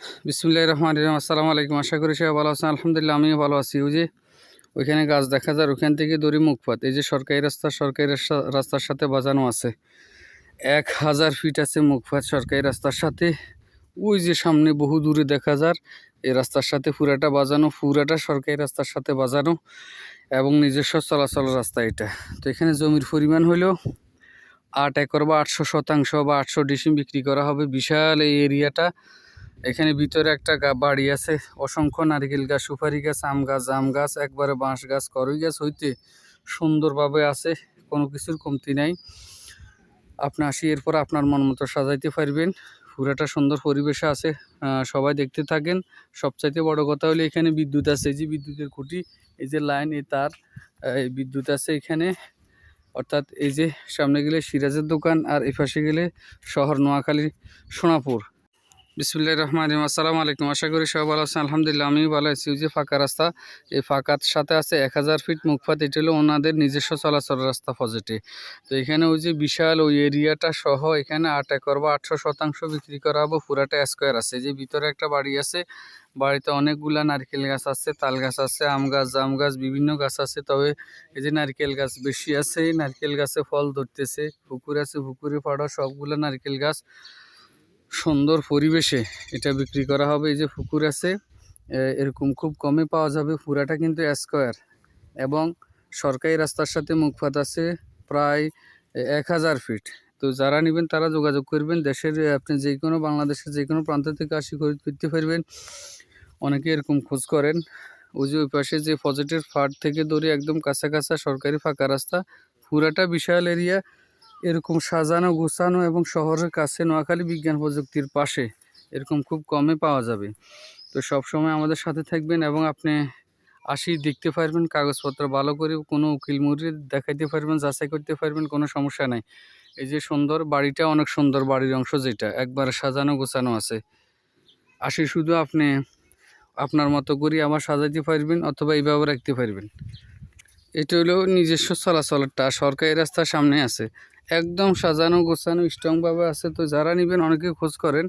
বিসমুল্লাহ রহমান রহিম, আসসালামু আলাইকুম। আশা করি সবাই ভালো আছেন। আলহামদুলিল্লাহ, আমিও ভালো আছি। ওই যে ওইখানে গাছ দেখা যায় ওখান থেকে দড়ি মুখপাত এই যে সরকারি রাস্তা সরকারি রাস্তা, রাস্তার সাথে বাজানো আছে। এক হাজার ফিট আছে মুখপাত সরকারি রাস্তার সাথে। ওই যে সামনে বহু দূরে দেখা যার এই রাস্তার সাথে পুরাটা বাজানো, পুরাটা সরকারি রাস্তার সাথে বাজানো এবং নিজস্ব চলাচল রাস্তা এটা। তো এখানে জমির পরিমাণ হলো আট একর বা আটশো শতাংশ বা আটশো ডিসিম বিক্রি করা হবে। বিশাল এই এরিয়াটা এখানে ভিতরে একটা বাড়ি আছে। অসংখ্য নারকেল গাছ, সুপারি গাছ, আম গাছ, জাম গাছ, একবারে বাঁশ গাছ, করই গাছ হইতে সুন্দরভাবে আছে, কোনো কিছুর কমতি নাই। আপনি আসি, এরপর আপনার মন মতো সাজাইতে পারবেন। পুরাটা সুন্দর পরিবেশে আছে সবাই দেখতে থাকেন। সবচাইতে বড় কথা হলো এখানে বিদ্যুৎ আছে, এই যে বিদ্যুতের খুঁটি, এই যে লাইন, এই তার এই বিদ্যুৎ আছে এখানে। অর্থাৎ এই যে সামনে গেলে সিরাজের দোকান, আর এই পাশে গেলে শহর নোয়াখালী সোনাপুর। বিসমুল্লাহ রহমান রহিম। আসসালামু আলাইকুম। আশা করি সবাই ভালো আছেন। আলহামদুলিল্লাহ, আমিও ভালো আছি। যে ফাঁকা রাস্তা, এই ফাঁকার সাথে আছে এক হাজার ফিট মুখপাত এটি হলো ওনাদের নিজস্ব চলাচল রাস্তা পজিটিভ। তো এখানে ওই যে বিশাল ওই এরিয়াটা সহ এখানে আট একর বা আটশো শতাংশ বিক্রি করা হবে। পুরাটা স্কোয়ার আছে। যে ভিতরে একটা বাড়ি আছে। বাড়িতে অনেকগুলা নারকেল গাছ আছে, তাল গাছ আছে, আম গাছ, জাম গাছ, বিভিন্ন গাছ আছে। তবে এই যে নারকেল গাছ বেশি আছে। এই নারকেল গাছে ফল ধরতেছে। পুকুর আছে, পুকুরে পাড়া সবগুলো নারকেল গাছ। সুন্দর পরিবেশে এটা বিক্রি করা হবে। এই যে পুকুর আছে এরকম খুব কমে পাওয়া যাবে। পুরাটা কিন্তু স্কোয়ার এবং সরকারি রাস্তার সাথে মুখপাত আছে প্রায় এক হাজার ফিট তো যারা নেবেন তারা যোগাযোগ করবেন। দেশের আপনি যে কোনো বাংলাদেশের যে কোনো প্রান্ত থেকে আসি খরিদ করতে পারবেন। অনেকে এরকম খোঁজ করেন। ওই যে ওই পাশে যে পজিটিভ ফার্ট থেকে ধরে একদম কাছা কাছা সরকারি ফাঁকা রাস্তা, পুরাটা বিশাল এরিয়া এরকম সাজানো, গোছানো এবং শহরের কাছে নোয়াখালী বিজ্ঞান প্রযুক্তির পাশে এরকম খুব কমে পাওয়া যাবে। তো সব সময় আমাদের সাথে থাকবেন এবং আপনি আসি দেখতে পারবেন, কাগজপত্র ভালো করে কোনো উকিল মুড়ি দেখাইতে পারবেন, যাচাই করতে পারবেন, কোনো সমস্যা নাই। এই যে সুন্দর বাড়িটা, অনেক সুন্দর বাড়ির অংশ যেটা, একবার সাজানো, গোছানো আছে। আসি শুধু আপনি আপনার মতো করে আমার সাজাইতে পারবেন অথবা এইভাবে রাখতে পারবেন। এটা হলো নিজস্ব চলাচলটা, সরকারি রাস্তার সামনে আছে। একদম সাজানো, গোছানো, স্ট্রংভাবে আছে। তো যারা নেবেন অনেকে খোঁজ করেন,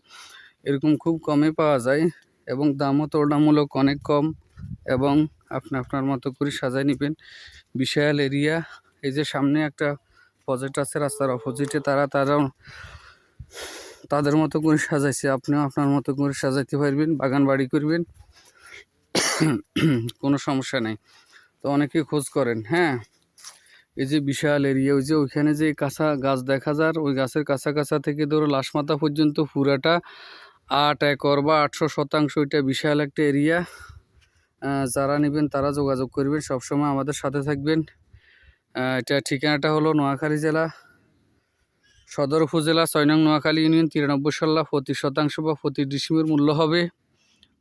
এরকম খুব কমে পাওয়া যায় এবং দামও তুলনামূলক অনেক কম এবং আপনি, আপনার মতো করে সাজাই নেবেন। বিশাল এরিয়া, এই যে সামনে একটা প্রজেক্ট আছে, রাস্তার অপোজিটে তারা তারা তাদের মতো করে সাজাইছে। আপনিও আপনার মতো করে সাজাইতে পারবেন, বাগান বাড়ি করবেন। কোনো সমস্যা নেই। তো অনেকে খোঁজ করেন হ্যাঁ? এই যে বিশাল এরিয়া ওই যে ওইখানে যে কাঁচা গাছ দেখা যার, ওই গাছের কাছা কাছা থেকে ধরো লাশমাথা পর্যন্ত পুরাটা আট একর বা আটশো শতাংশ এটা বিশাল একটা এরিয়া যারা নেবেন তারা যোগাযোগ করবেন, সবসময় আমাদের সাথে থাকবেন। এটা ঠিকানাটা হলো নোয়াখালী জেলা সদর উপজেলা, ছয় নং নোয়াখালী ইউনিয়ন, তিরানব্বই সাল্লা প্রতি শতাংশ বা প্রতি ডিসিমের মূল্য হবে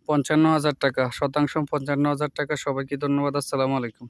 পঞ্চান্ন হাজার টাকা। শতাংশ পঞ্চান্ন হাজার টাকা। সবাইকে ধন্যবাদ। আসসালামু আলাইকুম।